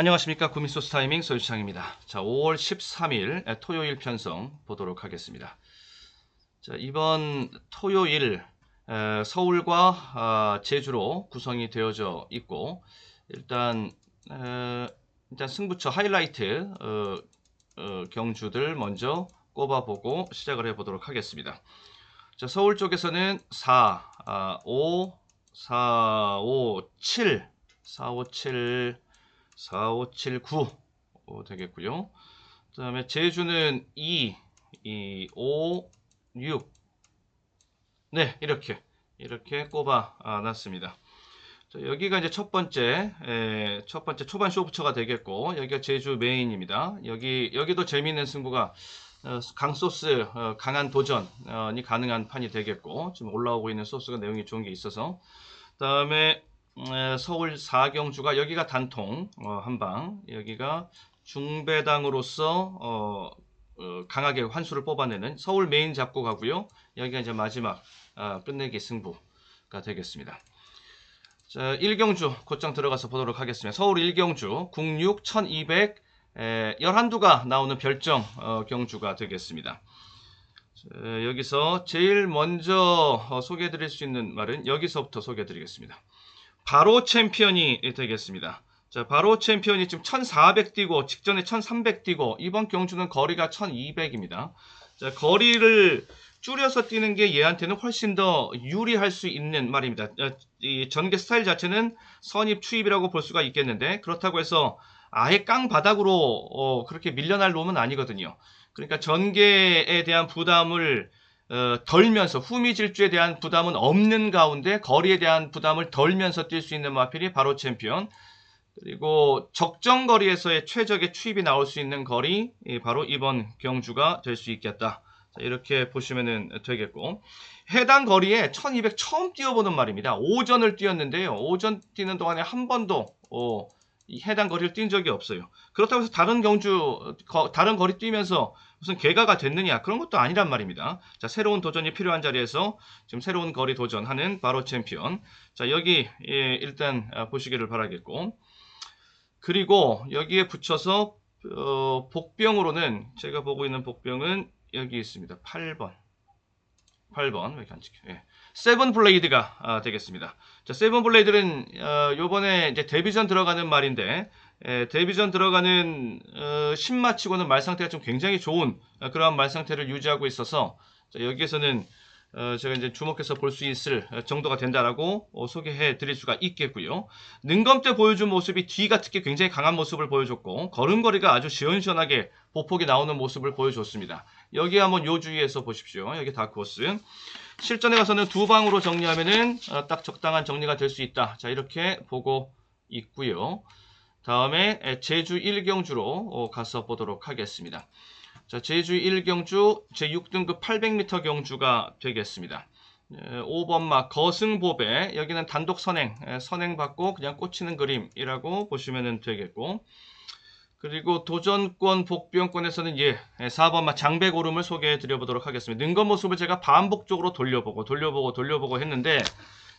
안녕하십니까 구미소스 타이밍 소유창입니다. 자, 5월 13일 토요일 편성 보도록 하겠습니다. 자, 이번 토요일 에, 서울과 아, 제주로 구성이 되어져 있고 일단 에, 일단 승부처 하이라이트 어, 어, 경주들 먼저 꼽아보고 시작을 해보도록 하겠습니다. 자, 서울 쪽에서는 4, 아, 5, 4, 5, 7, 4, 5, 7, 4, 5, 7, 9 어, 되겠고요. 그 다음에 제주는 2, 2, 5, 6. 네, 이렇게 이렇게 꼽아 아, 놨습니다. 자, 여기가 이제 첫 번째 에, 첫 번째 초반 쇼부처가 되겠고 여기가 제주 메인입니다. 여기 여기도 재미있는 승부가 어, 강소스 어, 강한 도전이 가능한 판이 되겠고 지금 올라오고 있는 소스가 내용이 좋은 게 있어서 그다음에 에, 서울 4경주가 여기가 단통 어, 한방 여기가 중배당으로서 어, 어, 강하게 환수를 뽑아내는 서울 메인 잡고 가고요. 여기가 이제 마지막 아, 끝내기 승부가 되겠습니다. 자, 1경주 곧장 들어가서 보도록 하겠습니다. 서울 1경주 국육 1200 에, 11두가 나오는 별정 어, 경주가 되겠습니다. 자, 여기서 제일 먼저 어, 소개해 드릴 수 있는 말은 여기서부터 소개해 드리겠습니다. 바로 챔피언이 되겠습니다. 자, 바로 챔피언이 지금 1400 뛰고 직전에 1300 뛰고 이번 경주는 거리가 1200입니다. 자, 거리를 줄여서 뛰는 게 얘한테는 훨씬 더 유리할 수 있는 말입니다. 어, 이 전개 스타일 자체는 선입 추입이라고 볼 수가 있겠는데 그렇다고 해서 아예 깡 바닥으로 어, 그렇게 밀려날 놈은 아니거든요. 그러니까 전개에 대한 부담을 어, 덜면서 후미 질주에 대한 부담은 없는 가운데 거리에 대한 부담을 덜면서 뛸 수 있는 마필이 바로 챔피언. 그리고 적정 거리에서의 최적의 추입이 나올 수 있는 거리 이 바로 이번 경주가 될 수 있겠다. 자, 이렇게 보시면 되겠고 해당 거리에 1200 처음 뛰어보는 말입니다. 오전을 뛰었는데요. 오전 뛰는 동안에 한 번도 어, 이 해당 거리를 뛴 적이 없어요. 그렇다고 해서 다른 경주 거- 다른 거리 뛰면서 무슨 개가가 됐느냐 그런 것도 아니란 말입니다. 자 새로운 도전이 필요한 자리에서 지금 새로운 거리 도전하는 바로 챔피언. 자 여기 예, 일단 아, 보시기를 바라겠고 그리고 여기에 붙여서 어, 복병으로는 제가 보고 있는 복병은 여기 있습니다. 8번. 8번 왜 이렇게 안 찍혀? 예. 세븐 블레이드가 아, 되겠습니다. 자, 세븐 블레이드는 어, 요번에 이제 데뷔전 들어가는 말인데 에, 데뷔전 들어가는 어, 신마치고는 말 상태가 좀 굉장히 좋은 어, 그러한 말 상태를 유지하고 있어서 자, 여기에서는 어, 제가 이제 주목해서 볼 수 있을 어, 정도가 된다라고 어, 소개해 드릴 수가 있겠고요. 능검 때 보여준 모습이 뒤가 특히 굉장히 강한 모습을 보여줬고 걸음걸이가 아주 시원시원하게 보폭이 나오는 모습을 보여줬습니다. 여기 한번 요 주위에서 보십시오. 여기 다크호스. 실전에 가서는 두 방으로 정리하면은 어, 딱 적당한 정리가 될 수 있다. 자 이렇게 보고 있고요. 다음에 에, 제주 1경주로 어, 가서 보도록 하겠습니다. 자 제주 1경주 제 6등급 800m 경주가 되겠습니다. 5번마 거승보배 여기는 단독 선행 에, 선행 받고 그냥 꽂히는 그림이라고 보시면 되겠고 그리고 도전권 복병권에서는 예 4번마 장백오름을 소개해 드려 보도록 하겠습니다. 능건 모습을 제가 반복적으로 돌려보고 돌려보고 돌려보고 했는데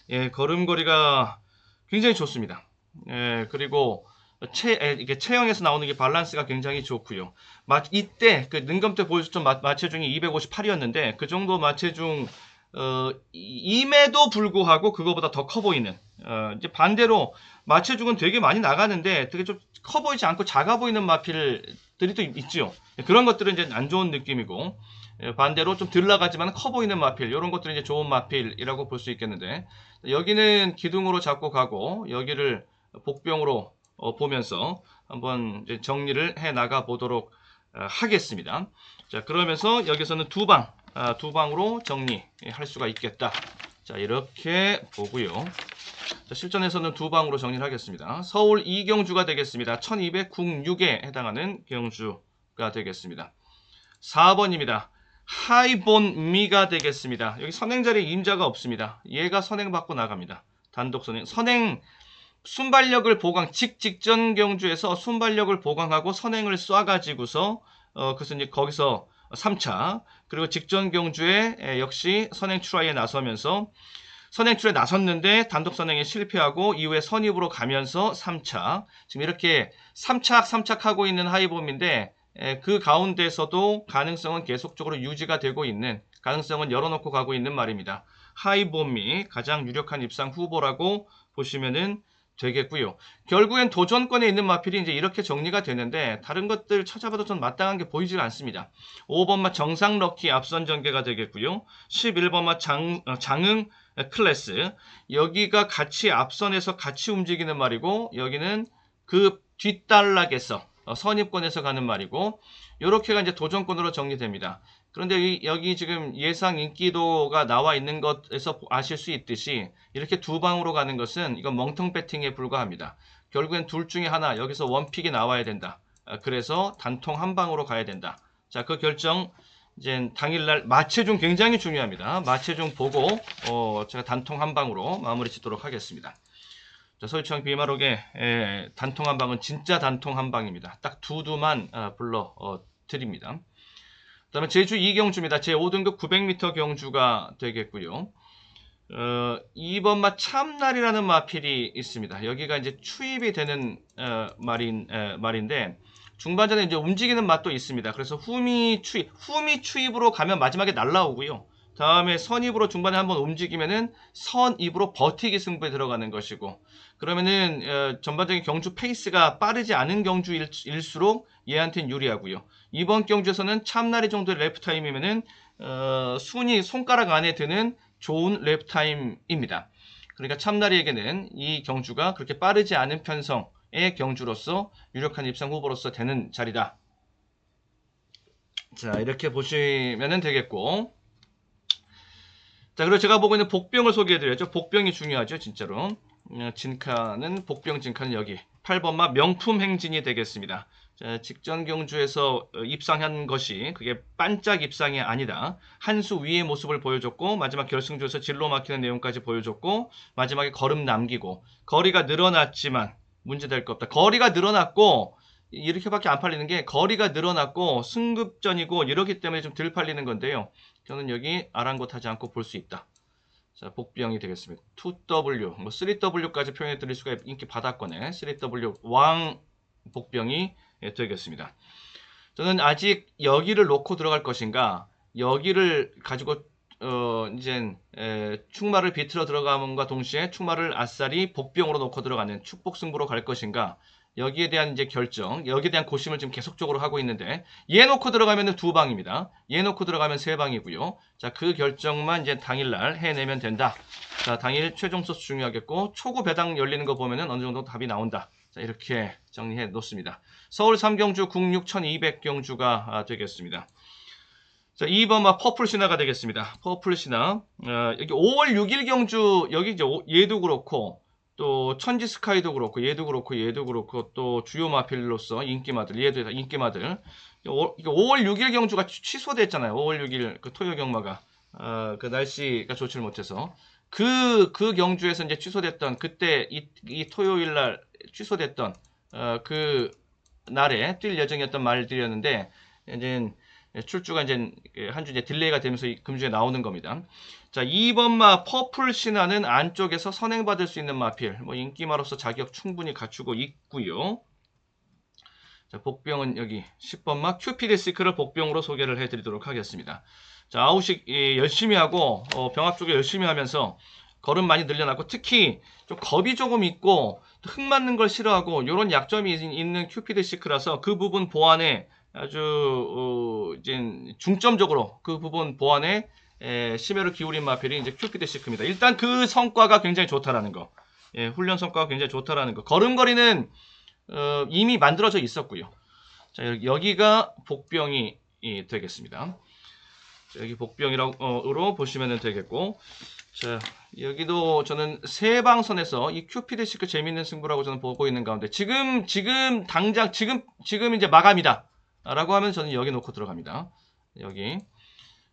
예 걸음걸이가 굉장히 좋습니다. 예 그리고 체 체형에서 나오는 게 밸런스가 굉장히 좋고요. 마, 이때 그 능검 때 보여줬던 마, 마체중이 258이었는데 그 정도 마체중 어, 이- 임에도 불구하고 그거보다 더 커 보이는 어, 이제 반대로 마체중은 되게 많이 나가는데 되게 좀 커 보이지 않고 작아 보이는 마필들이 또 있죠. 그런 것들은 이제 안 좋은 느낌이고 예, 반대로 좀 덜 나가지만 커 보이는 마필 이런 것들은 이제 좋은 마필이라고 볼 수 있겠는데 여기는 기둥으로 잡고 가고 여기를 복병으로 어, 보면서 한번 정리를 해 나가 보도록 어, 하겠습니다. 자 그러면서 여기서는 두 방, 아, 두 방으로 정리할 수가 있겠다. 자 이렇게 보고요. 자, 실전에서는 두 방으로 정리를 하겠습니다. 서울 이경주가 되겠습니다. 1206에 해당하는 경주가 되겠습니다. 4번입니다. 하이본 미가 되겠습니다. 여기 선행 자리에 임자가 없습니다. 얘가 선행 받고 나갑니다. 단독 선행. 선행 순발력을 보강 직 직전 경주에서 순발력을 보강하고 선행을 쏴가지고서 어 그래서 이제 거기서 3차 그리고 직전 경주에 에, 역시 선행 트라이에 나서면서 선행 출에 나섰는데 단독 선행에 실패하고 이후에 선입으로 가면서 3착. 지금 이렇게 3착, 3착 하고 있는 하이봄인데 에, 그 가운데서도 가능성은 계속적으로 유지가 되고 있는 가능성은 열어놓고 가고 있는 말입니다. 하이봄이 가장 유력한 입상 후보라고 보시면은 되겠고요. 결국엔 도전권에 있는 마필이 이제 이렇게 정리가 되는데 다른 것들 찾아봐도 전 마땅한 게 보이질 않습니다. 5번마 정상 럭키 앞선 전개가 되겠고요. 11번마 장, 어, 장응 클래스 여기가 같이 앞선에서 같이 움직이는 말이고 여기는 그 뒷단락에서 어, 선입권에서 가는 말이고 이렇게가 이제 도전권으로 정리됩니다. 그런데 이- 여기 지금 예상 인기도가 나와 있는 것에서 아실 수 있듯이 이렇게 두 방으로 가는 것은 이건 멍텅 배팅에 불과합니다. 결국엔 둘 중에 하나 여기서 원픽이 나와야 된다. 아, 그래서 단통 한 방으로 가야 된다. 자, 그 결정 이제 당일날 마체중 굉장히 중요합니다. 마체중 보고 어, 제가 단통 한 방으로 마무리 짓도록 하겠습니다. 자, 서울청 비마록의 에, 단통 한 방은 진짜 단통 한 방입니다. 딱 두 두만 아, 불러 어, 드립니다. 그 다음에 제주 2경주입니다. 제 5등급 900m 경주가 되겠고요. 어, 2번 마 참날이라는 마필이 있습니다. 여기가 이제 추입이 되는 어, 말인 에, 말인데 중반전에 이제 움직이는 맛도 있습니다. 그래서 후미 추입, 후미 추입으로 가면 마지막에 날라오고요. 다음에 선입으로 중반에 한번 움직이면은 선입으로 버티기 승부에 들어가는 것이고 그러면은 어, 전반적인 경주 페이스가 빠르지 않은 경주일수록 얘한테는 유리하고요. 이번 경주에서는 참나리 정도의 랩 타임이면은 어, 순위 손가락 안에 드는 좋은 랩 타임입니다. 그러니까 참나리에게는 이 경주가 그렇게 빠르지 않은 편성의 경주로서 유력한 입상 후보로서 되는 자리다. 자 이렇게 보시면 되겠고 자 그리고 제가 보고 있는 복병을 소개해드려야죠. 복병이 중요하죠 진짜로. 어, 진카는 복병 진카는 여기 8번마 명품 행진이 되겠습니다. 자, 직전 경주에서 어, 입상한 것이 그게 반짝 입상이 아니다. 한 수 위의 모습을 보여줬고 마지막 결승주에서 진로 막히는 내용까지 보여줬고 마지막에 걸음 남기고 거리가 늘어났지만 문제될 거 없다. 거리가 늘어났고 이렇게밖에 안 팔리는 게 거리가 늘어났고 승급전이고 이렇기 때문에 좀 덜 팔리는 건데요. 저는 여기 아랑곳하지 않고 볼 수 있다. 자, 복병이 되겠습니다. 2W, 뭐 3W까지 표현해 드릴 수가 인기 받았거네. 3W 왕 복병이 예, 되겠습니다. 저는 아직 여기를 놓고 들어갈 것인가, 여기를 가지고 어 이제 에, 축마를 비틀어 들어감과 동시에 축마를 아싸리 복병으로 놓고 들어가는 축복 승부로 갈 것인가, 여기에 대한 이제 결정, 여기에 대한 고심을 지금 계속적으로 하고 있는데 얘 놓고 들어가면 두 방입니다. 얘 놓고 들어가면 세 방이고요. 자, 그 결정만 이제 당일날 해내면 된다. 자, 당일 최종 소수 중요하겠고 초고 배당 열리는 거 보면은 어느 정도 답이 나온다. 자, 이렇게 정리해 놓습니다. 서울 3경주 국육 1200경주가 아, 되겠습니다. 자, 2번마 퍼플 신화가 되겠습니다. 퍼플 신화. 어, 여기 5월 6일 경주 여기 이제 오- 얘도 그렇고 또 천지 스카이도 그렇고 얘도 그렇고 얘도 그렇고 또 주요 마필로서 인기마들 얘도 다 인기마들. 오- 이게 5월 6일 경주가 취- 취소됐잖아요. 5월 6일 그 토요 경마가. 어, 그 날씨가 좋지를 못해서. 그그 경주에서 이제 취소됐던 그때 이, 이 토요일 날 취소됐던 어, 그 날에 뛸 예정이었던 말들이었는데 이제 출주가 이제 한 주 이제 딜레이가 되면서 이 금주에 나오는 겁니다. 자, 2번 마 퍼플 신화는 안쪽에서 선행받을 수 있는 마필. 뭐 인기마로서 자격 충분히 갖추고 있고요. 자, 복병은 여기 10번 마 큐피드 시크를 복병으로 소개를 해 드리도록 하겠습니다. 자, 아우식 예, 열심히 하고 어, 병합 쪽에 열심히 하면서 걸음 많이 늘려놨고 특히 좀 겁이 조금 있고 흙 맞는 걸 싫어하고 이런 약점이 있- 있는 큐피드 시크라서 그 부분 보완에 아주 어, 이제 중점적으로 그 부분 보완에 에, 심혈을 기울인 마필이 이제 큐피드 시크입니다. 일단 그 성과가 굉장히 좋다라는 거. 예, 훈련 성과가 굉장히 좋다라는 거. 걸음걸이는 어, 이미 만들어져 있었고요. 자, 여기, 여기가 복병이 이, 되겠습니다. 자, 여기 복병이로 보시면 되겠고, 자, 여기도 저는 세 방선에서 이 큐피드 시크 재밌는 승부라고 저는 보고 있는 가운데, 지금, 지금, 당장, 지금, 지금 이제 마감이다. 라고 하면 저는 여기 놓고 들어갑니다. 여기.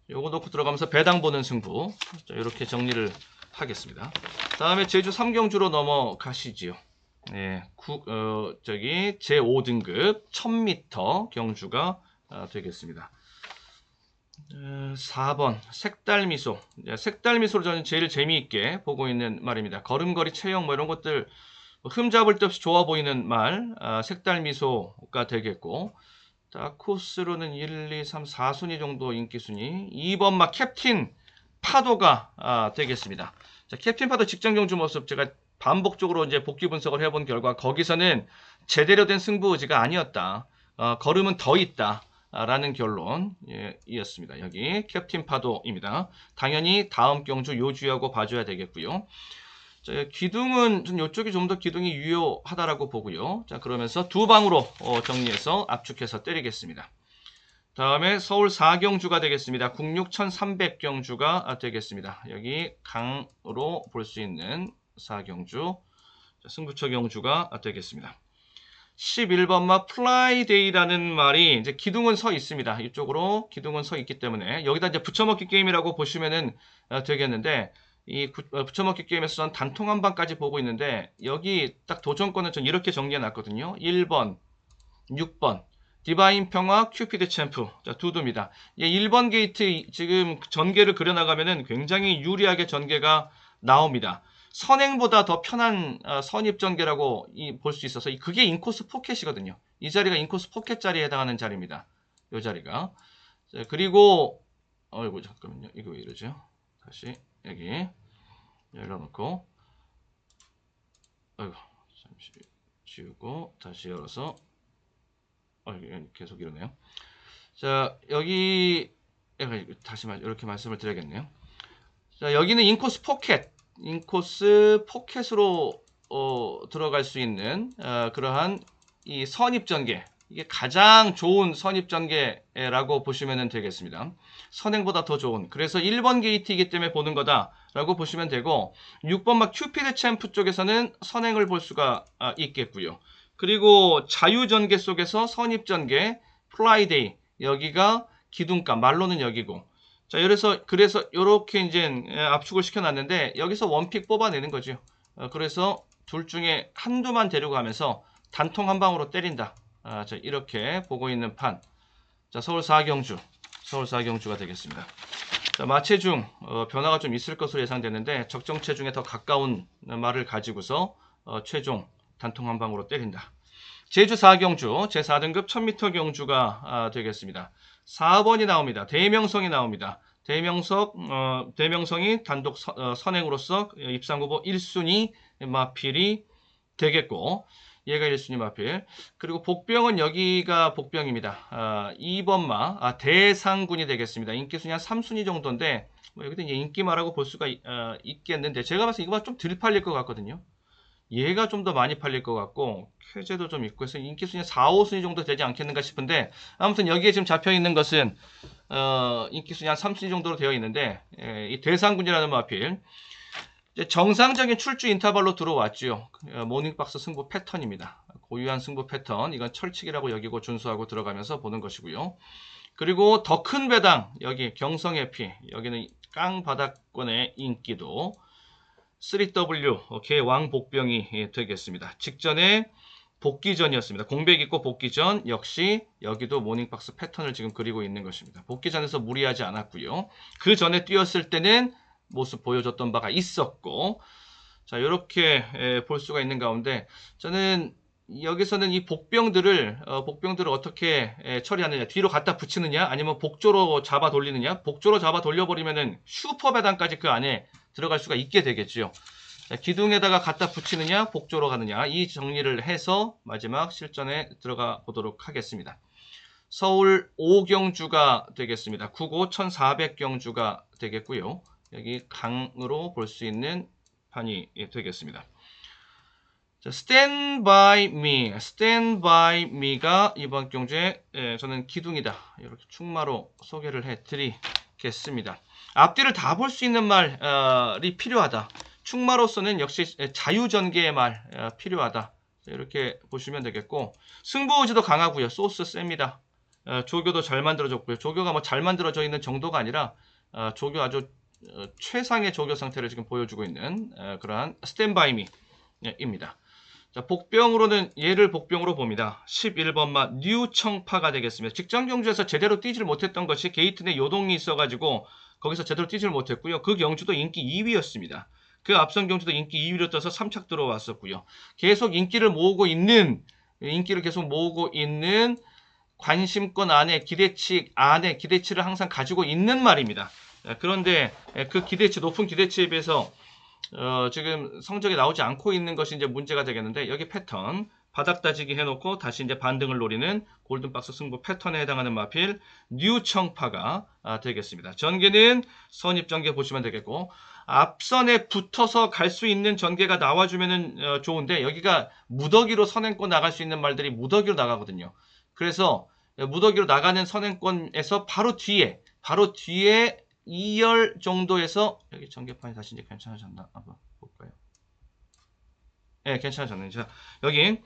요거 놓고 들어가면서 배당 보는 승부. 자, 이렇게 정리를 하겠습니다. 다음에 제주 3경주로 넘어가시지요. 네, 구, 어, 저기 제 5등급 1000m 경주가 아, 되겠습니다. 어, 4번 색달 미소. 예, 색달 미소를 저는 제일 재미있게 보고 있는 말입니다. 걸음걸이 체형 뭐 이런 것들 뭐 흠잡을 데 없이 좋아 보이는 말 아, 색달 미소가 되겠고 자 코스로는 1, 2, 3, 4순위 정도 인기 순위 2번 막 캡틴 파도가 아, 되겠습니다. 자 캡틴 파도 직전 경주 모습 제가 반복적으로 이제 복귀 분석을 해본 결과 거기서는 제대로 된 승부 의지가 아니었다. 어, 걸음은 더 있다. 아, 라는 결론이었습니다. 여기 캡틴 파도입니다. 당연히 다음 경주 요주하고 봐줘야 되겠고요. 자, 기둥은 좀 이쪽이 좀 더 기둥이 유효하다라고 보고요. 자 그러면서 두 방으로 어, 정리해서 압축해서 때리겠습니다. 다음에 서울 4경주가 되겠습니다. 국육 1300경주가 되겠습니다. 여기 강으로 볼 수 있는 4경주 승부처 경주가 되겠습니다. 11번 마 플라이데이라는 말이 이제 기둥은 서 있습니다. 이쪽으로 기둥은 서 있기 때문에 여기다 이제 붙여먹기 게임이라고 보시면은 어, 되겠는데 이 구- 어, 붙여먹기 게임에서 전 단통 한 방까지 보고 있는데 여기 딱 도전권은 전 이렇게 정리해 놨거든요. 1번, 6번 디바인 평화 큐피드 챔프 자, 두 두입니다. 예, 1번 게이트 지금 전개를 그려나가면은 굉장히 유리하게 전개가 나옵니다. 선행보다 더 편한 어, 선입 전개라고 볼 수 있어서 이- 그게 인코스 포켓이거든요. 이 자리가 인코스 포켓 자리에 해당하는 자리입니다. 이 자리가. 자, 그리고 어이구 잠깐만요. 이거 왜 이러죠? 다시 여기 열어놓고 어이구 잠시 지우고 다시 열어서 어 계속 이러네요. 자 여기 여기 다시 말- 이렇게 말씀을 드려야겠네요. 자 여기는 인코스 포켓 인코스 포켓으로 어, 들어갈 수 있는 어, 그러한 이 선입 전개 이게 가장 좋은 선입 전개라고 보시면 되겠습니다. 선행보다 더 좋은 그래서 1번 게이트이기 때문에 보는 거다라고 보시면 되고 6번 막 큐피드 챔프 쪽에서는 선행을 볼 수가 아, 있겠고요. 그리고 자유 전개 속에서 선입 전개 플라이데이 여기가 기둥감 말로는 여기고 자, 그래서 그래서 이렇게 이제 에, 압축을 시켜놨는데 여기서 원픽 뽑아내는 거죠. 어, 그래서 둘 중에 한두만 데리고 가면서 단통 한 방으로 때린다. 아, 자, 이렇게 보고 있는 판. 자, 서울 4경주, 서울 4경주가 되겠습니다. 자, 마체중 어, 변화가 좀 있을 것으로 예상되는데 적정 체중에 더 가까운 말을 가지고서 어, 최종 단통 한 방으로 때린다. 제주 4경주 제 4등급 1000m 경주가 아, 되겠습니다. 4번이 나옵니다. 대명성이 나옵니다. 대명석, 어, 대명성이 단독 서- 어, 선행으로서 입상 후보 1순위 마필이 되겠고, 얘가 1순위 마필. 그리고 복병은 여기가 복병입니다. 아, 2번 마, 아, 대상군이 되겠습니다. 인기순위 한 3순위 정도인데, 뭐 여기도 이제 인기마라고 볼 수가 있, 어, 있겠는데, 제가 봤을 때 이거보다 좀덜 팔릴 것 같거든요. 얘가 좀 더 많이 팔릴 것 같고 쾌제도 좀 있고 해서 인기 순위 4, 5순위 정도 되지 않겠는가 싶은데 아무튼 여기에 지금 잡혀 있는 것은 어, 인기 순위 한 3순위 정도로 되어 있는데 예, 이 대상군이라는 마필 정상적인 출주 인터벌로 들어왔죠. 어, 모닝박스 승부 패턴입니다. 고유한 승부 패턴 이건 철칙이라고 여기고 준수하고 들어가면서 보는 것이고요. 그리고 더 큰 배당 여기 경성해피 여기는 깡 바닥권의 인기도 3W 개왕 복병이 예, 되겠습니다. 직전에 복귀전이었습니다. 공백 있고 복귀전 역시 여기도 모닝박스 패턴을 지금 그리고 있는 것입니다. 복귀전에서 무리하지 않았고요. 그 전에 뛰었을 때는 모습 보여줬던 바가 있었고 자 이렇게 볼 수가 있는 가운데 저는 여기서는 이 복병들을 어, 복병들을 어떻게 에, 처리하느냐 뒤로 갖다 붙이느냐 아니면 복조로 잡아 돌리느냐 복조로 잡아 돌려버리면은 슈퍼 배당까지 그 안에 들어갈 수가 있게 되겠죠. 자, 기둥에다가 갖다 붙이느냐, 복조로 가느냐, 이 정리를 해서 마지막 실전에 들어가 보도록 하겠습니다. 서울 5경주가 되겠습니다. 국오 1400경주가 되겠고요. 여기 강으로 볼 수 있는 판이 되겠습니다. 자, Stand by me, Stand by me가 이번 경주에 예, 저는 기둥이다. 이렇게 충마로 소개를 해드리겠습니다. 앞뒤를 다 볼 수 있는 말이 필요하다. 충마로서는 역시 자유전개의 말 어, 필요하다. 이렇게 보시면 되겠고 승부의지도 강하고요. 소스 셉니다. 어, 조교도 잘 만들어졌고요. 조교가 뭐 잘 만들어져 있는 정도가 아니라 어, 조교 아주 어, 최상의 조교 상태를 지금 보여주고 있는 어, 그러한 스탠바이미입니다. 자, 복병으로는 얘를 복병으로 봅니다. 11번마 뉴청파가 되겠습니다. 직전 경주에서 제대로 뛰질 못했던 것이 게이트 내 요동이 있어가지고 거기서 제대로 뛰질 못했고요. 그 경주도 인기 2위였습니다. 그 앞선 경주도 인기 2위로 떠서 3착 들어왔었고요. 계속 인기를 모으고 있는 인기를 계속 모으고 있는 관심권 안에 기대치 안에 기대치를 항상 가지고 있는 말입니다. 에, 그런데 에, 그 기대치 높은 기대치에 비해서 어, 지금 성적이 나오지 않고 있는 것이 이제 문제가 되겠는데 여기 패턴 바닥 다지기 해놓고 다시 이제 반등을 노리는 골든박스 승부 패턴에 해당하는 마필 뉴청파가 아, 되겠습니다. 전개는 선입 전개 보시면 되겠고 앞선에 붙어서 갈 수 있는 전개가 나와주면은 어, 좋은데 여기가 무더기로 선행권 나갈 수 있는 말들이 무더기로 나가거든요. 그래서 무더기로 나가는 선행권에서 바로 뒤에 바로 뒤에 2열 정도에서 여기 전개판이 다시 이제 괜찮아졌나 한번 볼까요? 네, 괜찮아졌네요. 자, 여기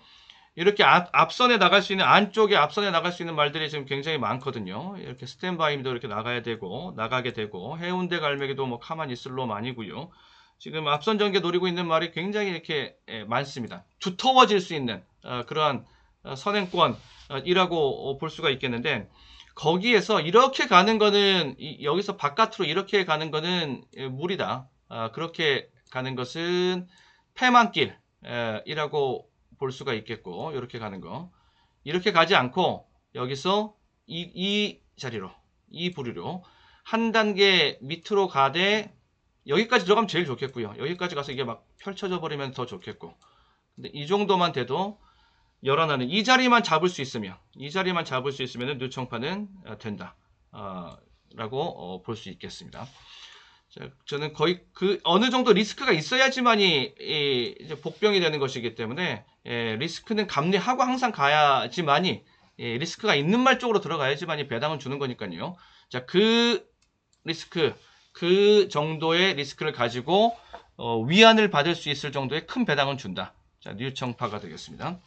이렇게 앞, 앞선에 나갈 수 있는 안쪽에 앞선에 나갈 수 있는 말들이 지금 굉장히 많거든요. 이렇게 스탠바이도 이렇게 나가야 되고 나가게 되고 해운대 갈매기도 뭐 가만히 있을 놈 아니고요. 지금 앞선 전개 노리고 있는 말이 굉장히 이렇게 예, 많습니다. 두터워질 수 있는 어, 그러한 어, 선행권이라고 볼 수가 있겠는데 거기에서 이렇게 가는 거는 이- 여기서 바깥으로 이렇게 가는 거는 예, 무리다. 아, 그렇게 가는 것은 패만길이라고 볼 수가 있겠고 이렇게 가는 거 이렇게 가지 않고 여기서 이, 이 자리로 이 부류로 한 단계 밑으로 가되 여기까지 들어가면 제일 좋겠고요. 여기까지 가서 이게 막 펼쳐져 버리면 더 좋겠고 근데 이 정도만 돼도 열어나는 이 자리만 잡을 수 있으면 이 자리만 잡을 수 있으면 뉴청파는 어, 된다 어, 라고 볼수 있겠습니다. 자, 저는 거의 그 어느 정도 리스크가 있어야지만이 이 복병이 되는 것이기 때문에 예, 리스크는 감내하고 항상 가야지만이 예, 리스크가 있는 말 쪽으로 들어가야지만이 배당을 주는 거니까요. 자, 그 리스크 그 정도의 리스크를 가지고 어, 위안을 받을 수 있을 정도의 큰 배당을 준다. 자, 뉴청파가 되겠습니다.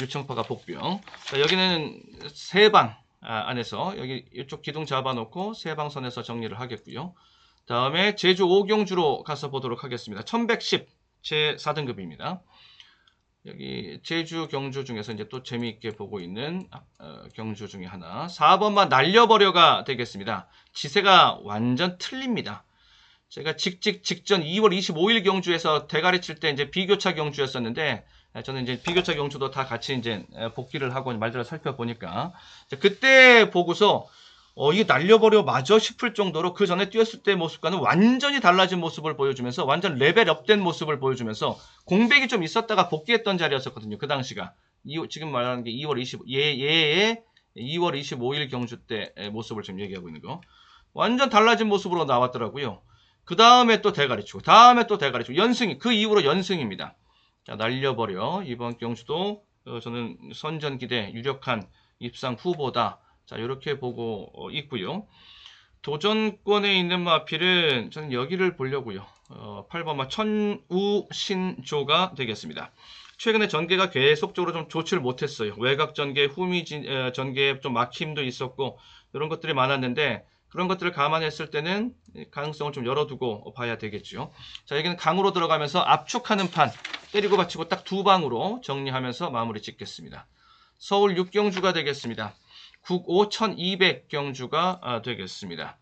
뉴청파가 복병. 자, 여기는 세방 아, 안에서 여기 이쪽 기둥 잡아놓고 세방선에서 정리를 하겠고요. 다음에 제주 오경주로 가서 보도록 하겠습니다. 1110 제 4등급입니다. 여기 제주 경주 중에서 이제 또 재미있게 보고 있는 어, 경주 중에 하나 4번만 날려버려가 되겠습니다. 지세가 완전 틀립니다. 제가 직직 직전 2월 25일 경주에서 대가리 칠 때 이제 비교차 경주였었는데 에, 저는 이제 비교차 경주도 다 같이 이제 에, 복귀를 하고 말들을 살펴보니까 그때 보고서 어, 이게 날려버려 맞아 싶을 정도로 그 전에 뛰었을 때 모습과는 완전히 달라진 모습을 보여주면서 완전 레벨업된 모습을 보여주면서 공백이 좀 있었다가 복귀했던 자리였었거든요. 그 당시가. 이, 지금 말하는 게 2월 25, 얘, 얘의 2월 25일 경주 때 모습을 지금 얘기하고 있는 거. 완전 달라진 모습으로 나왔더라고요. 그 다음에 또 대가리 치고, 다음에 또 대가리 치고, 연승이, 그 이후로 연승입니다. 자, 날려버려. 이번 경주도 어, 저는 선전기대 유력한 입상 후보다. 자, 이렇게 보고 어, 있고요. 도전권에 있는 마필은 저는 여기를 보려고요. 어, 8번마 천우신조가 되겠습니다. 최근에 전개가 계속적으로 좀 좋지를 못했어요. 외곽 전개, 후미 진- 에, 전개에 좀 막힘도 있었고 이런 것들이 많았는데 그런 것들을 감안했을 때는 가능성을 좀 열어두고 봐야 되겠죠. 자, 여기는 강으로 들어가면서 압축하는 판 때리고 받치고 딱 두 방으로 정리하면서 마무리 짓겠습니다. 서울 6경주가 되겠습니다. 국오 1200 경주가 아, 되겠습니다.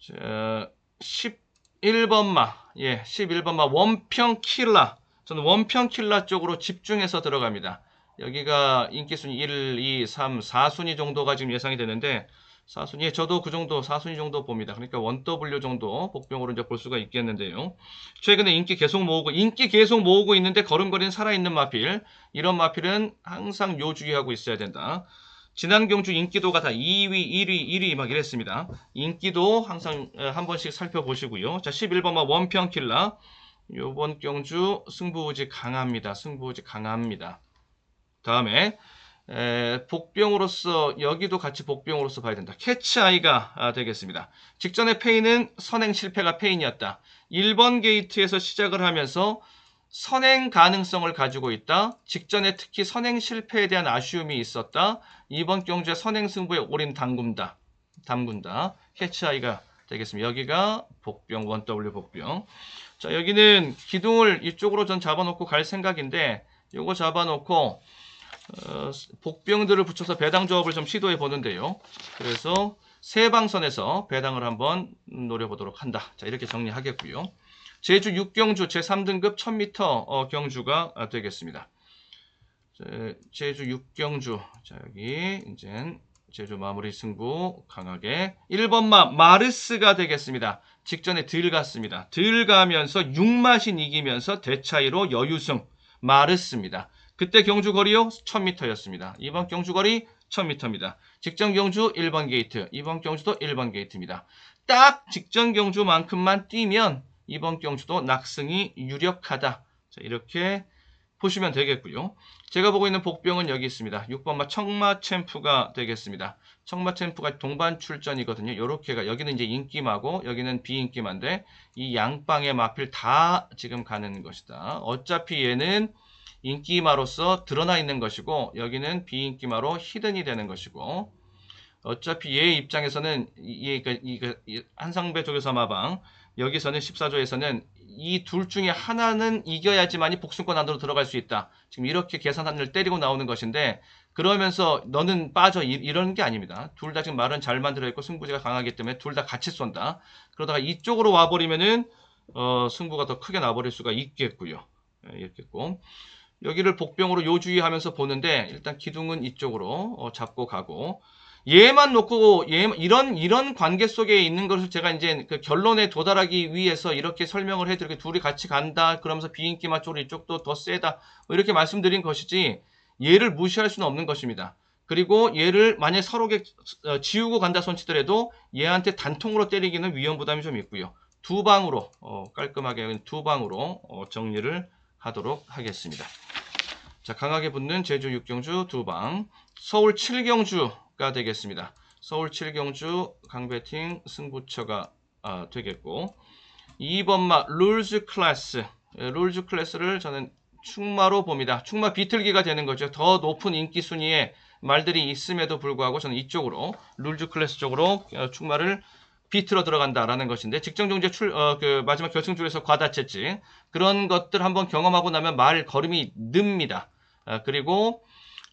자, 11번마, 예, 11번마 원평 킬라. 저는 원평 킬라 쪽으로 집중해서 들어갑니다. 여기가 인기순위 1, 2, 3, 4순위 정도가 지금 예상이 되는데 4순위, 예, 저도 그 정도 4순위 정도 봅니다. 그러니까 1W 정도 복병으로 이제 볼 수가 있겠는데요. 최근에 인기 계속 모으고 인기 계속 모으고 있는데 걸음걸이는 살아있는 마필. 이런 마필은 항상 요주의하고 있어야 된다. 지난 경주 인기도가 다 2위, 1위, 1위 막 이랬습니다. 인기도 항상 에, 한 번씩 살펴보시고요. 자, 11번마 원평 킬라. 요번 경주 승부우지 강합니다. 승부우지 강합니다. 다음에 에, 복병으로서 여기도 같이 복병으로서 봐야 된다. 캐치 아이가 아, 되겠습니다. 직전의 페인은 선행 실패가 페인이었다. 1번 게이트에서 시작을 하면서 선행 가능성을 가지고 있다. 직전에 특히 선행 실패에 대한 아쉬움이 있었다. 이번 경주에 선행 승부에 올인 담근다. 담근다. 캐치 아이가 되겠습니다. 여기가 복병, 1W 복병. 자, 여기는 기둥을 이쪽으로 전 잡아놓고 갈 생각인데, 요거 잡아놓고 어, 복병들을 붙여서 배당 조합을 좀 시도해 보는데요. 그래서 세방선에서 배당을 한번 노려보도록 한다. 자, 이렇게 정리하겠고요. 제주 6경주 제3등급 1000m 어, 경주가 아, 되겠습니다. 제- 제주 6경주. 자, 여기 이제 제주 마무리 승부 강하게 1번마 마르스가 되겠습니다. 직전에 들 갔습니다. 들 가면서 6마신 이기면서 대차이로 여유승 마르스입니다. 그때 경주 거리요 1000m였습니다. 이번 경주 거리 1000m입니다. 직전 경주 1번 게이트, 이번 경주도 1번 게이트입니다. 딱 직전 경주만큼만 뛰면 이번 경주도 낙승이 유력하다. 자, 이렇게 보시면 되겠고요. 제가 보고 있는 복병은 여기 있습니다. 6번마 청마 챔프가 되겠습니다. 청마 챔프가 동반 출전이거든요. 요렇게가 여기는 이제 인기마고 여기는 비인기마인데 이 양방의 마필 다 지금 가는 것이다. 어차피 얘는 인기마로서 드러나 있는 것이고 여기는 비인기마로 히든이 되는 것이고 어차피 얘 입장에서는 이, 이, 이, 이 한상배 조교사 마방 여기서는 14조에서는 이 둘 중에 하나는 이겨야지만이 복승권 안으로 들어갈 수 있다. 지금 이렇게 계산을 때리고 나오는 것인데 그러면서 너는 빠져 이, 이런 게 아닙니다. 둘 다 지금 말은 잘 만들어 있고 승부지가 강하기 때문에 둘 다 같이 쏜다. 그러다가 이쪽으로 와버리면은 어, 승부가 더 크게 나버릴 수가 있겠고요. 예, 있겠고 여기를 복병으로 요주의하면서 보는데 일단 기둥은 이쪽으로 어, 잡고 가고 얘만 놓고 얘 이런 이런 관계 속에 있는 것을 제가 이제 그 결론에 도달하기 위해서 이렇게 설명을 해드리고 둘이 같이 간다 그러면서 비인기만 쪽으로 이쪽도 더 세다 뭐 이렇게 말씀드린 것이지 얘를 무시할 수는 없는 것입니다. 그리고 얘를 만약 서로게 어, 지우고 간다 손치더라도 얘한테 단통으로 때리기는 위험 부담이 좀 있고요. 두 방으로 어, 깔끔하게 두 방으로 어, 정리를 하도록 하겠습니다. 자, 강하게 붙는 제주 6경주 두 방, 서울 7경주가 되겠습니다. 서울 7경주 강배팅 승부처가 아, 되겠고 2번마 룰즈 클래스 예, 룰즈 클래스를 저는 충마로 봅니다. 충마 비틀기가 되는 거죠. 더 높은 인기 순위에 말들이 있음에도 불구하고 저는 이쪽으로 룰즈 클래스 쪽으로 어, 충마를 비틀어 들어간다라는 것인데 직전 종제 출, 어, 그 마지막 결승줄에서 과다채지 그런 것들 한번 경험하고 나면 말 걸음이 늡니다. 아, 그리고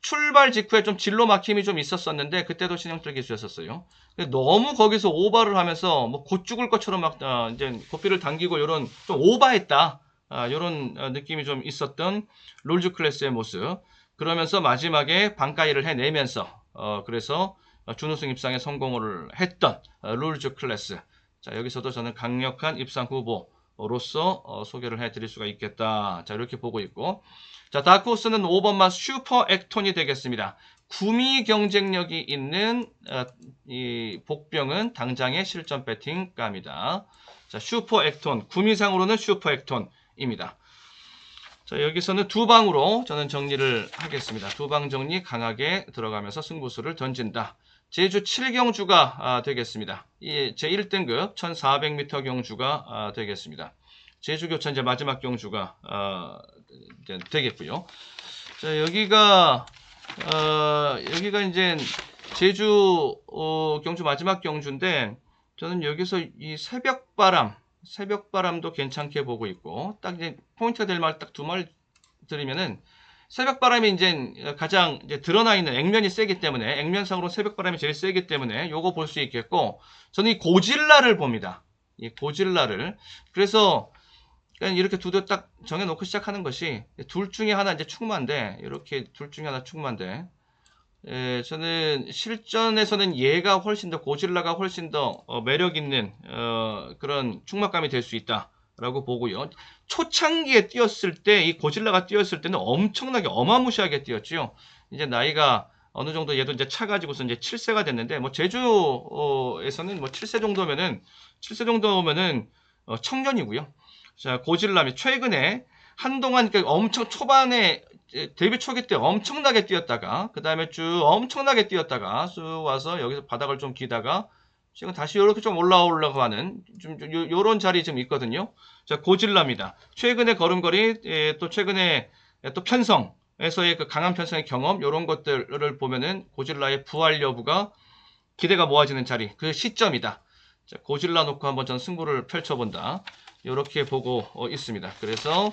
출발 직후에 좀 진로 막힘이 좀 있었었는데 그때도 신형철 기수였었어요. 너무 거기서 오버를 하면서 뭐 곧 죽을 것처럼 막 어, 이제 고삐를 당기고 이런 좀 오버했다. 아, 이런 어, 느낌이 좀 있었던 롤즈 클래스의 모습. 그러면서 마지막에 반가이를 해내면서 어, 그래서 어, 준우승 입상에 성공을 했던 어, 롤즈 클래스. 자 여기서도 저는 강력한 입상 후보로서 어, 소개를 해드릴 수가 있겠다. 자 이렇게 보고 있고 자, 다크호스는 5번마 슈퍼 액톤이 되겠습니다. 구미 경쟁력이 있는 어, 이 복병은 당장의 실전 배팅감이다. 자, 슈퍼 액톤, 구미상으로는 슈퍼 액톤입니다. 자, 여기서는 두 방으로 저는 정리를 하겠습니다. 두 방 정리 강하게 들어가면서 승부수를 던진다. 제주 7경주가 아, 되겠습니다. 이제 1등급 1400m 경주가 아, 되겠습니다. 제주 교차 이제 마지막 경주가 아, 되겠고요. 자, 여기가 어, 여기가 이제 제주 어, 경주 마지막 경주인데 저는 여기서 이 새벽 바람, 새벽 바람도 괜찮게 보고 있고 딱 이제 포인트가 될 말 딱 두 말 드리면은 새벽 바람이 이제 가장 이제 드러나 있는 액면이 세기 때문에 액면상으로 새벽 바람이 제일 세기 때문에 요거 볼 수 있겠고 저는 이 고질라를 봅니다. 이 고질라를 그래서 그냥 이렇게 두 대 딱 정해놓고 시작하는 것이 둘 중에 하나 이제 충만데 이렇게 둘 중에 하나 충만데 에, 저는 실전에서는 얘가 훨씬 더 고질라가 훨씬 더 어, 매력 있는 어, 그런 충막감이 될 수 있다라고 보고요. 초창기에 뛰었을 때 이 고질라가 뛰었을 때는 엄청나게 어마무시하게 뛰었죠. 이제 나이가 어느 정도 얘도 이제 차 가지고서 이제 7세가 됐는데 뭐 제주에서는 뭐 7세 정도면은 7세 정도면은 어, 청년이고요. 자, 고질람이 최근에 한동안 그 엄청 초반에 데뷔 초기 때 엄청나게 뛰었다가 그 다음에 쭉 엄청나게 뛰었다가 쑥 와서 여기서 바닥을 좀 기다가 지금 다시 이렇게 좀 올라오려고 하는 좀 요, 요런 자리 좀 있거든요. 자, 고질랍니다. 최근에 걸음걸이 예, 또 최근에 또 편성에서의 그 강한 편성의 경험 요런 것들을 보면은 고질라의 부활 여부가 기대가 모아지는 자리 그 시점이다. 자, 고질라 놓고 한번 전 승부를 펼쳐본다. 이렇게 보고 어, 있습니다. 그래서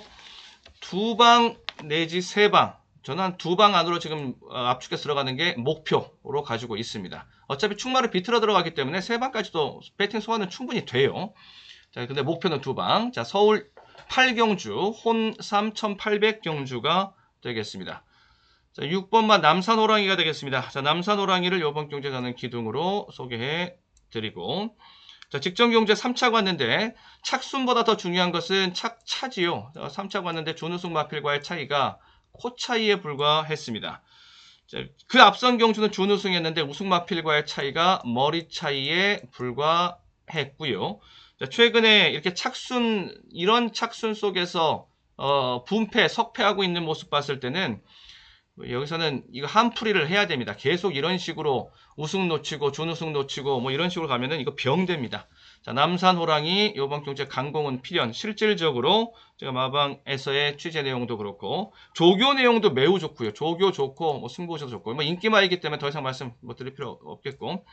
두 방 내지 세 방. 저는 한 두 방 안으로 지금 어, 압축해서 들어가는 게 목표로 가지고 있습니다. 어차피 충마를 비틀어 들어가기 때문에 세 방까지도 배팅 소화는 충분히 돼요. 자, 근데 목표는 두 방. 자, 서울 8경주, 혼 3800경주가 되겠습니다. 자, 6번만 남산 호랑이가 되겠습니다. 자, 남산 호랑이를 이번 경제 가는 기둥으로 소개해 드리고 자, 직전 경제 3차 갔는데 착순보다 더 중요한 것은 착 차지요. 3차 갔는데 준우승 마필과의 차이가 코 차이에 불과했습니다. 자, 그 앞선 경주는 준우승했는데 우승 마필과의 차이가 머리 차이에 불과했고요. 자, 최근에 이렇게 착순 이런 착순 속에서 어, 분패, 석패하고 있는 모습 봤을 때는 뭐 여기서는 이거 한풀이를 해야 됩니다. 계속 이런 식으로 우승 놓치고 준우승 놓치고 뭐 이런 식으로 가면은 이거 병됩니다. 자, 남산 호랑이 요번 경제 강공은 필연 실질적으로 제가 마방에서의 취재 내용도 그렇고 조교 내용도 매우 좋고요. 조교 좋고 뭐 승부조도 좋고 뭐 인기마이기 때문에 더 이상 말씀 못 드릴 필요 없겠고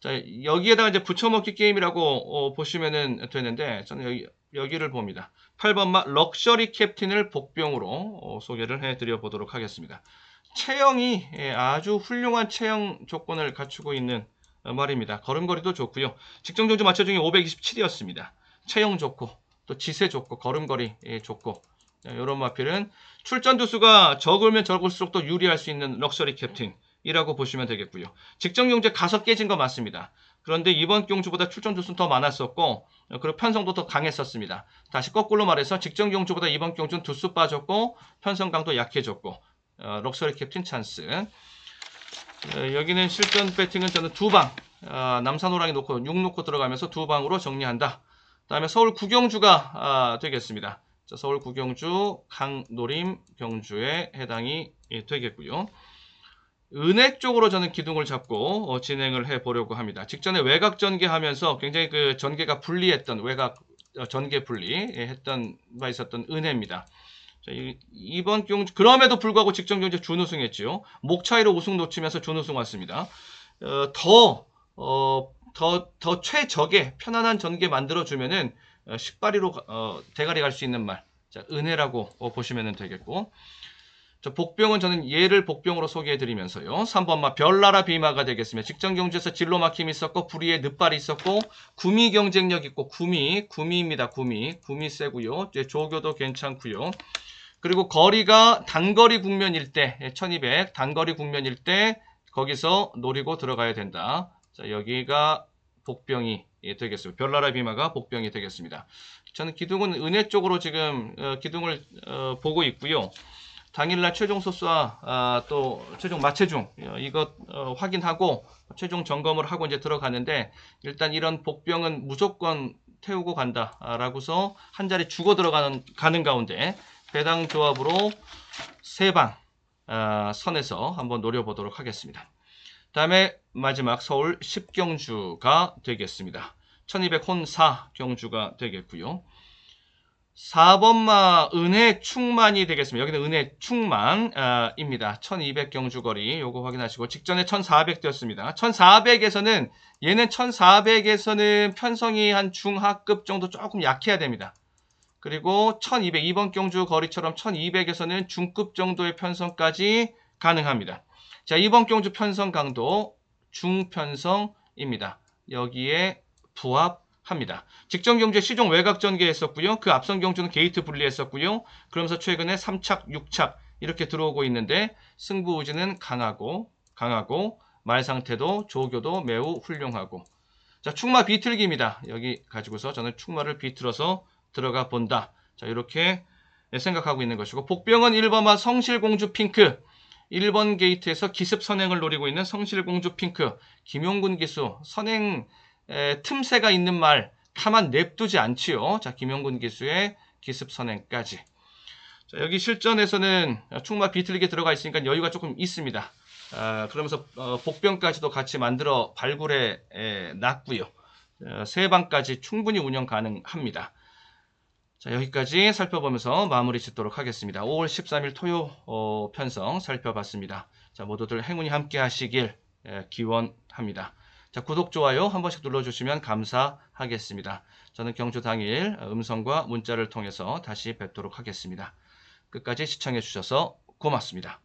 자, 여기에다가 이제 붙여먹기 게임이라고 어, 보시면은 되는데 저는 여기 여기를 봅니다. 8번마 럭셔리 캡틴을 복병으로 어, 소개를 해드려 보도록 하겠습니다. 체형이 예, 아주 훌륭한 체형 조건을 갖추고 있는 어, 말입니다. 걸음걸이도 좋고요. 직전 경주 마차 중에 527이었습니다. 체형 좋고 또 지세 좋고 걸음걸이 예, 좋고 이런 마필은 출전 두수가 적으면 적을수록 더 유리할 수 있는 럭셔리 캡틴 이라고 보시면 되겠고요. 직전 경주에 가서 깨진 거 맞습니다. 그런데 이번 경주보다 출전 두수는 더 많았었고 어, 그리고 편성도 더 강했었습니다. 다시 거꾸로 말해서 직전 경주보다 이번 경주는 두 수 빠졌고 편성 강도 약해졌고 어, 럭셔리 캡틴 찬스 어, 여기는 실전 배팅은 저는 두 방, 아, 남산 호랑이 놓고 6 놓고 들어가면서 두 방으로 정리한다. 다음에 서울 구경주가 아, 되겠습니다. 자, 서울 구경주 강노림 경주에 해당이 예, 되겠고요. 은혜 쪽으로 저는 기둥을 잡고 어, 진행을 해 보려고 합니다. 직전에 외곽 전개하면서 굉장히 그 전개가 불리했던 외곽 어, 전개 분리 예, 했던 바 있었던 은혜입니다. 자, 이, 이번 경주 그럼에도 불구하고 직전 경주 준우승했지요. 목 차이로 우승 놓치면서 준우승 왔습니다. 어, 더 어, 더, 더 최적의 편안한 전개 만들어주면은 어, 10바리로 어, 대가리 갈 수 있는 말. 자, 은혜라고 어, 보시면 되겠고. 자, 복병은 저는 얘를 복병으로 소개해드리면서요. 3번마 별나라 비마가 되겠습니다. 직전 경주에서 진로 막힘이 있었고 불의의 늦발이 있었고 구미 경쟁력 있고 구미, 구미입니다. 구미, 구미 세고요. 이제 조교도 괜찮고요. 그리고 거리가 단거리 국면일 때, 1200 단거리 국면일 때 거기서 노리고 들어가야 된다. 자, 여기가 복병이 예, 되겠습니다. 별나라 비마가 복병이 되겠습니다. 저는 기둥은 은혜 쪽으로 지금 어, 기둥을 어, 보고 있고요. 당일날 최종 소수와 아, 또 최종 마체중 어, 이것 어, 확인하고 최종 점검을 하고 이제 들어가는데 일단 이런 복병은 무조건 태우고 간다라고서 한 자리 주고 들어가는 가는 가운데 배당 조합으로 세방 아, 선에서 한번 노려보도록 하겠습니다. 다음에 마지막 서울 10경주가 되겠습니다. 1200 혼사 경주가 되겠고요. 4번마 은혜 충만이 되겠습니다. 여기는 은혜 충만입니다. 1200 경주거리 요거 확인하시고 직전에 1400 되었습니다. 1400에서는 얘는 1400에서는 편성이 한 중하급 정도 조금 약해야 됩니다. 그리고 1200 이번 경주 거리처럼 1200에서는 중급 정도의 편성까지 가능합니다. 자 이번 경주 편성 강도 중편성입니다. 여기에 부합 합니다. 직전 경주에 시종 외곽 전개했었고요. 그 앞선 경주는 게이트 분리했었고요. 그러면서 최근에 3착, 6착 이렇게 들어오고 있는데 승부 의지는 강하고 강하고 말 상태도 조교도 매우 훌륭하고 자 축마 비틀기입니다. 여기 가지고서 저는 축마를 비틀어서 들어가 본다. 자 이렇게 생각하고 있는 것이고 복병은 1번마 성실공주 핑크 1번 게이트에서 기습 선행을 노리고 있는 성실공주 핑크 김용군 기수 선행 에, 틈새가 있는 말 가만 냅두지 않지요. 자, 김영군 기수의 기습 선행까지. 자, 여기 실전에서는 충마 비틀게 들어가 있으니까 여유가 조금 있습니다. 아, 그러면서 어, 복병까지도 같이 만들어 발굴해 에, 놨고요. 어, 세 방까지 충분히 운영 가능합니다. 자, 여기까지 살펴보면서 마무리 짓도록 하겠습니다. 5월 13일 토요 어, 편성 살펴봤습니다. 자, 모두들 행운이 함께 하시길 에, 기원합니다. 자, 구독, 좋아요 한 번씩 눌러주시면 감사하겠습니다. 저는 경주 당일 음성과 문자를 통해서 다시 뵙도록 하겠습니다. 끝까지 시청해 주셔서 고맙습니다.